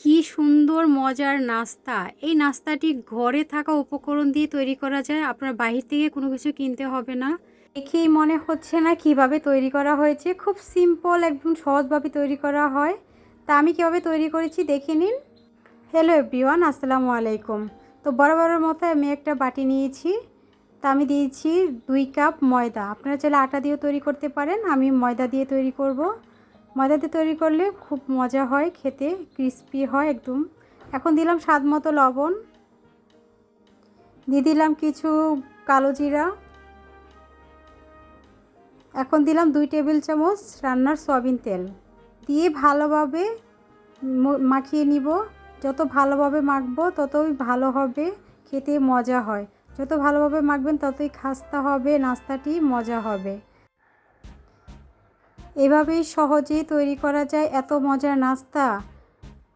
কি সুন্দর মজার নাস্তা। এই নাস্তাটি ঘরে থাকা উপকরণ দিয়ে তৈরি করা যায়, আপনার বাহির থেকে কোনো কিছু কিনতে হবে না। দেখেই মনে হচ্ছে না কীভাবে তৈরি করা হয়েছে, খুব সিম্পল একদম সহজভাবে তৈরি করা হয়। তা আমি কীভাবে তৈরি করেছি দেখে নিন। হ্যালো এভরিওয়ান আসসালামু আলাইকুম। তো বড় মতো আমি একটা বাটি নিয়েছি। তা আমি দিয়েছি দুই কাপ ময়দা। আপনারা চাইলে আটা দিয়েও তৈরি করতে পারেন, আমি ময়দা দিয়ে তৈরি করব। ময়দা দিয়ে তৈরি করলে খুব মজা হয়, খেতে ক্রিস্পি হয় একদম। এখন দিলাম স্বাদ মতো লবণ। দিয়ে দিলাম কিছু কালো জিরা। এখন দিলাম দুই টেবিল চামচ রান্নার সয়াবিন তেল। দিয়ে ভালোভাবে মাখিয়ে নিব। যত ভালোভাবে মাখবো, ততই ভালো হবে, খেতে মজা হয়। যত ভালোভাবে মাখবেন, ততই খাস্তা হবে, নাস্তাটি মজা হবে। এভাবেই সহজেই তৈরি করা যায় এত মজার নাস্তা।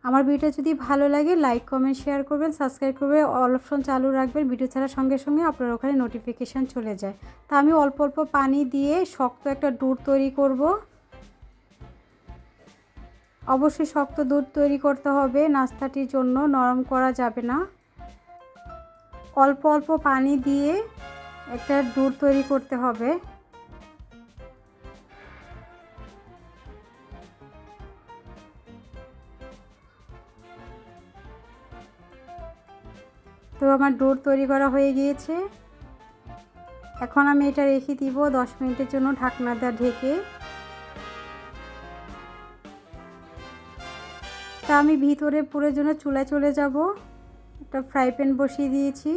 আমার ভিডিও যদি ভালো লাগে লাইক কমেন্ট শেয়ার করবেন সাবস্ক্রাইব করবে অল অপশন চালু রাখবেন। ভিডিও ছাড়ার সঙ্গে সঙ্গে আপনার ওখানে নোটিফিকেশান চলে যায়। তা আমি অল্প অল্প পানি দিয়ে শক্ত একটা দুধ তৈরি করব। অবশ্যই শক্ত দুধ তৈরি করতে হবে, নাস্তাটির জন্য নরম করা যাবে না। অল্প অল্প পানি দিয়ে একটা দুধ তৈরি করতে হবে। আমার ডোর তৈরি করা হয়ে গিয়েছে। এখন আমি এটা রেখে দিব দশ মিনিটের জন্য ঢাকনা দা ঢেকে। তা আমি ভিতরে পুরোর জন্য চুলায় চলে যাব। একটা ফ্রাই প্যান বসিয়ে দিয়েছি।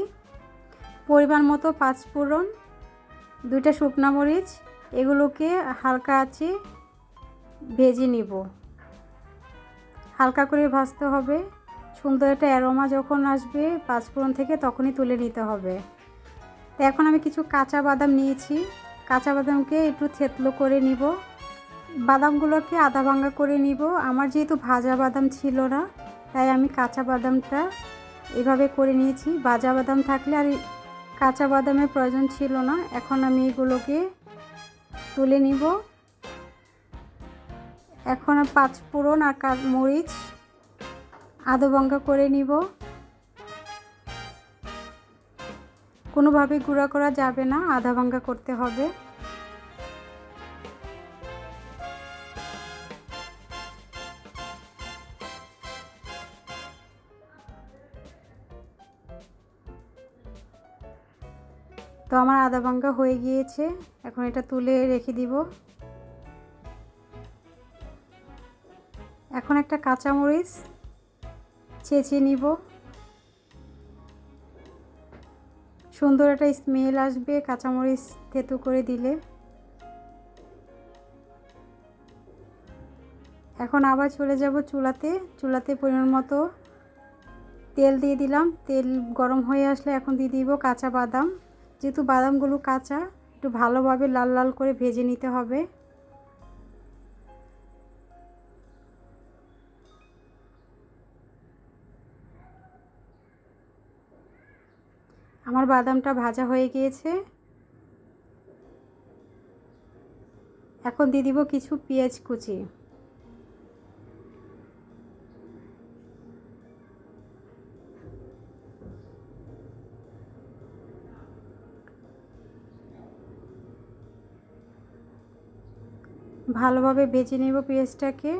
পরিমাণ মতো পাঁচফোড়ন দুইটা শুকনা মরিচ, এগুলোকে হালকা আছে ভেজে নিব। হালকা করে ভাজতে হবে। সুন্দর একটা অ্যারোমা যখন আসবে পাঁচফোড়ন থেকে তখনই তুলে নিতে হবে। তো এখন আমি কিছু কাঁচা বাদাম নিয়েছি। কাঁচা বাদামকে একটু থেতলো করে নিব। বাদামগুলোকে আধা ভাঙ্গা করে নিব। আমার যেহেতু ভাজা বাদাম ছিল না, তাই আমি কাঁচা বাদামটা এভাবে করে নিয়েছি। ভাজা বাদাম থাকলে আর কাঁচা বাদামের প্রয়োজন ছিল না। এখন আমি এগুলোকে তুলে নিব। এখন পাঁচ ফোড়ন আর মরিচ আধো ভাঙ্গা করে নিব। কোনোভাবে গুঁড়া করা যাবে না আধা ভাঙ্গা করতে হবে। তো আমার আদা ভাঙ্গা হয়ে গিয়েছে, এখন এটা তুলে রেখে দিব। এখন একটা কাঁচামরিচ ছেঁচে নিব। সুন্দর একটা স্মেল আসবে, কাঁচামরিচ থেতু করে দিলে। এখন আবার চলে যাব চুলাতে। চুলাতে পরিমাণ মতো তেল দিয়ে দিলাম। তেল গরম হয়ে আসলে এখন দিয়ে দিব কাঁচা বাদাম। যেহেতু বাদামগুলো কাঁচা, একটু ভালোভাবে লাল লাল করে ভেজে নিতে হবে। আমার বাদামটা ভাজা হয়ে গিয়েছে। এখন দিয়ে দিব কিছু পেঁয়াজ কুচি। ভালোভাবে ভেজে নেব পেঁয়াজটাকে।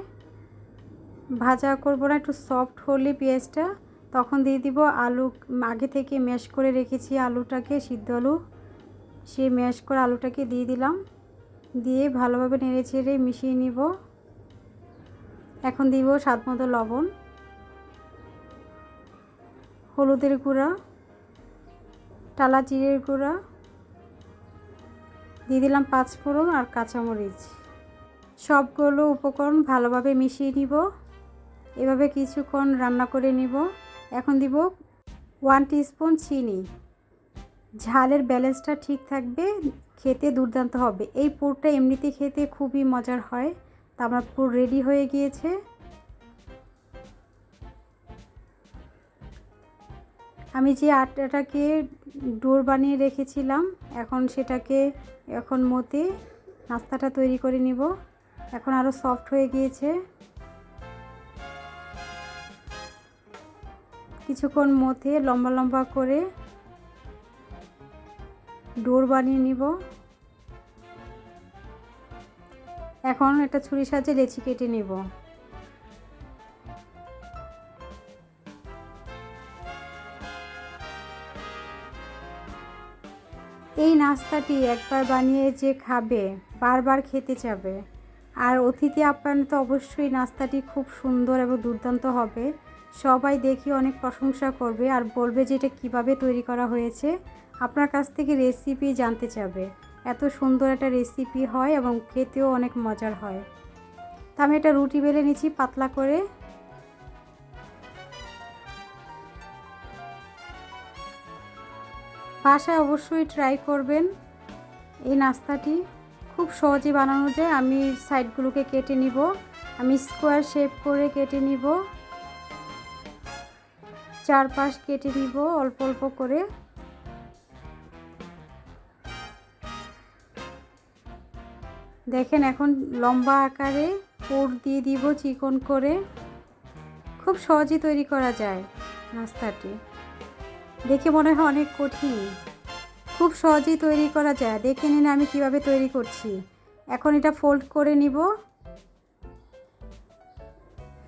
ভাজা করব না, একটু সফট হলে পেঁয়াজটা তখন দিয়ে দিব আলু, আগে থেকে ম্যাশ করে রেখেছি আলুটাকে, সিদ্ধ আলু। সেই ম্যাশ করে আলুটাকে দিয়ে দিলাম। দিয়ে ভালোভাবে নেড়ে ছেড়ে মিশিয়ে নিব। এখন দিব স্বাদ মতো লবণ, হলুদের গুঁড়া টালা জিরের গুঁড়া। দিয়ে দিলাম পাঁচফোড়ন আর কাঁচামরিচ। সবগুলো উপকরণ ভালোভাবে মিশিয়ে নিব। এভাবে কিছুক্ষণ রান্না করে নিব। এখন দিব ওয়ান স্পুন চিনি। ঝালের ব্যালেন্সটা ঠিক থাকবে, খেতে দুর্দান্ত হবে। এই পুরটা এমনিতে খেতে খুবই মজার হয়। তা আমার পুর রেডি হয়ে গিয়েছে। আমি যে আটাটাকে ডোর বানিয়ে রেখেছিলাম, এখন সেটাকে এখন মতে নাস্তাটা তৈরি করে নিব। এখন আরও সফট হয়ে গিয়েছে। কিছুক্ষণ মধ্যে লম্বা লম্বা করে ডোর বানিয়ে নিব। এখন একটা ছুরি সাহায্যে লেচি কেটে নিব। এই নাস্তাটি একবার বানিয়ে যে খাবে, বারবার খেতে চাবে। আর অতিথি আপ্যায়নে তো অবশ্যই নাস্তাটি খুব সুন্দর এবং দুর্দান্ত হবে। সবাই দেখি অনেক প্রশংসা করবে আর বলবে যে এটা কীভাবে তৈরি করা হয়েছে। আপনার কাছ থেকে রেসিপি জানতে চাবে। এত সুন্দর একটা রেসিপি হয় এবং খেতেও অনেক মজার হয়। তা আমি একটা রুটি বেলে নিচ্ছি পাতলা করে। বাসায় অবশ্যই ট্রাই করবেন এই নাস্তাটি। খুব সহজে বানানো যায়। আমি সাইডগুলোকে কেটে নিব। আমি স্কোয়ার শেপ করে কেটে নিব। চারপাশ কেটে নিব, অল্প অল্প করে। দেখেন এখন লম্বা আকারে পোর দিয়ে দিব চিকন করে। খুব সহজেই তৈরি করা যায় নাস্তাটি দেখে মনে হয় অনেক কঠিন। খুব সহজেই তৈরি করা যায়। দেখে নিন আমি কীভাবে তৈরি করছি। এখন এটা ফোল্ড করে নিব।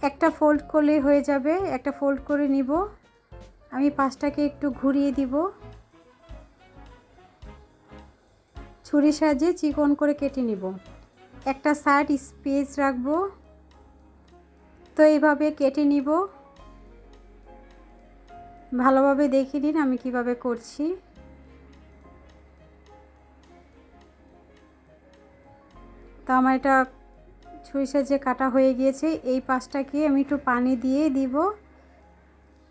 একটা ফোল্ড করলেই হয়ে যাবে। একটা ফোল্ড করে নিব। আমি পাঁচটাকে একটু ঘুরিয়ে দিব। ছুরি সাহায্যে চিকন করে কেটে নিব। একটা সাইড স্পেস রাখব। তো এইভাবে কেটে নিব। ভালোভাবে দেখে নিন আমি কীভাবে করছি। তো আমার এটা ছুরি সাহায্যে কাটা হয়ে গিয়েছে। এই পাশটাকে আমি একটু পানি দিয়ে দিব।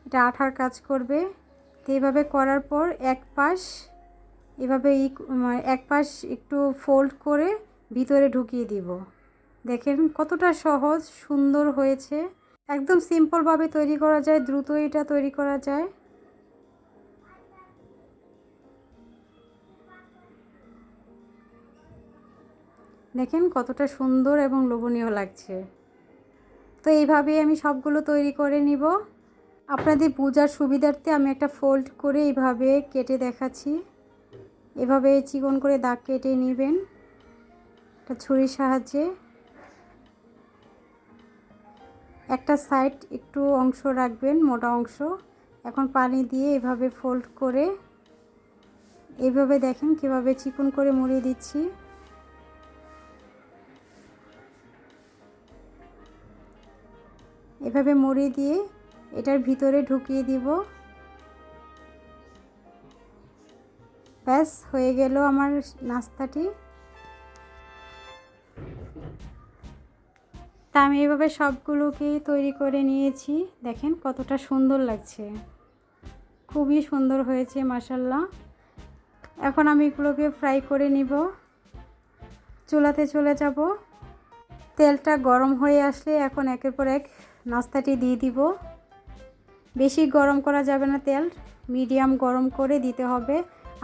এটা আঠার কাজ করবে। তো এইভাবে করার পর এক পাশ, এভাবে ই এক পাশ একটু ফোল্ড করে ভিতরে ঢুকিয়ে দিব। দেখেন কতটা সহজ, সুন্দর হয়েছে। একদম সিম্পলভাবে তৈরি করা যায় দ্রুত এটা তৈরি করা যায়। দেখেন কতটা সুন্দর এবং লোভনীয় লাগছে। তো এইভাবেই আমি সবগুলো তৈরি করে নিব। আপনাদের বোঝার সুবিধার্থে আমি একটা ফোল্ড করে এইভাবে কেটে দেখাচ্ছি। এভাবে চিকন করে দাগ কেটে নেবেন। একটা ছুরির সাহায্যে। একটা সাইড একটু অংশ রাখবেন, মোটা অংশ। এখন পানি দিয়ে এভাবে ফোল্ড করে এইভাবে দেখেন কীভাবে চিকন করে মুড়িয়ে দিচ্ছি। এভাবে মুড়িয়ে দিয়ে এটার ভিতরে ঢুকিয়ে দিব। ব্যাস, হয়ে গেল আমার নাস্তাটি। তা আমি এভাবে সবগুলোকে তৈরি করে নিয়েছি। দেখেন কতটা সুন্দর লাগছে। খুবই সুন্দর হয়েছে মাসাল্লাহ এখন আমি এগুলোকে ফ্রাই করে নিব। চুলাতে চলে যাব। তেলটা গরম হয়ে আসলে এখন একের পর এক নাস্তাটি দিয়ে দিব। বেশি গরম করা যাবে না তেল, মিডিয়াম গরম করে দিতে হবে।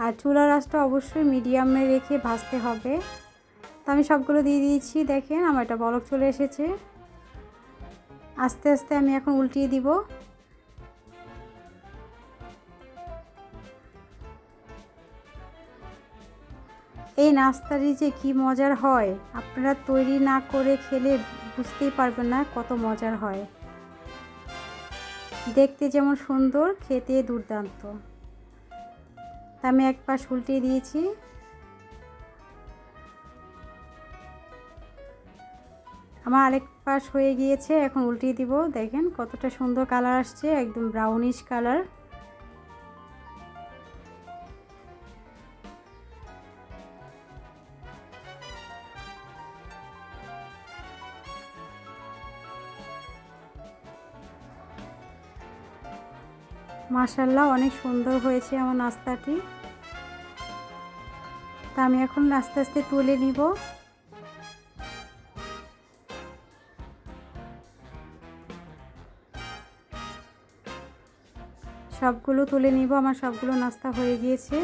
আর চুলার আঁচটা অবশ্যই মিডিয়ামে রেখে ভাজতে হবে। তো আমি সবগুলো দিয়ে দিয়েছি, দেখেন আমার এটা বলক চলে এসেছে। আস্তে আস্তে আমি এখন উল্টিয়ে দিব। এই নাস্তাটি যে কি মজার হয়, আপনারা তৈরি না করে খেলে বুঝতেই পারবেন না কত মজার হয়। দেখতে যেমন সুন্দর, খেতে দুর্দান্ত। আমি এক পাশ উল্টিয়ে দিয়েছি। আমার আরেক পাশ হয়ে গিয়েছে, এখন উল্টিয়ে দিব। দেখেন কতটা সুন্দর কালার আসছে, একদম ব্রাউনিশ কালার মাশাল্লাহ অনেক সুন্দর হয়েছে আমার নাস্তাটি। তা আমি এখন আস্তে আস্তে তুলে নিব। সবগুলো তুলে নিব, আমার সবগুলো নাস্তা হয়ে গিয়েছে।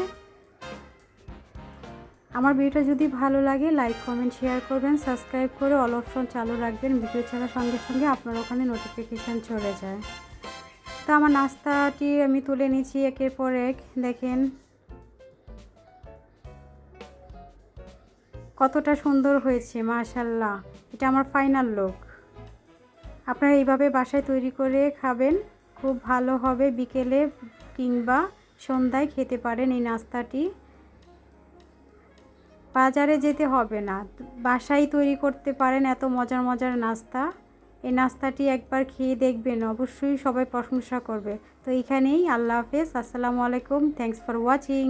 আমার ভিডিওটা যদি ভালো লাগে, লাইক, কমেন্ট, শেয়ার করবেন, সাবস্ক্রাইব করে অল অপশন চালু রাখবেন, ভিডিও ছাড়ার সঙ্গে সঙ্গে আপনার ওখানে নোটিফিকেশান চলে যায়। তো আমার নাস্তাটি আমি তুলে নিচ্ছি একের পর এক, দেখেন। কতটা সুন্দর হয়েছে মাশাল্লাহ এটা আমার ফাইনাল লুক আপনারা এইভাবে বাসায় তৈরি করে খাবেন, খুব ভালো হবে বিকেলে কিংবা সন্ধ্যায় খেতে পারেন এই নাস্তাটি। বাজারে যেতে হবে না, বাসায় তৈরি করতে পারেন এত মজার মজার নাস্তা। এই নাস্তাটি একবার খেয়ে দেখবেন, অবশ্যই সবাই প্রশংসা করবে। তো এখানেই আল্লাহ হাফেজ, আসসালামু আলাইকুম থ্যাংকস ফর ওয়াচিং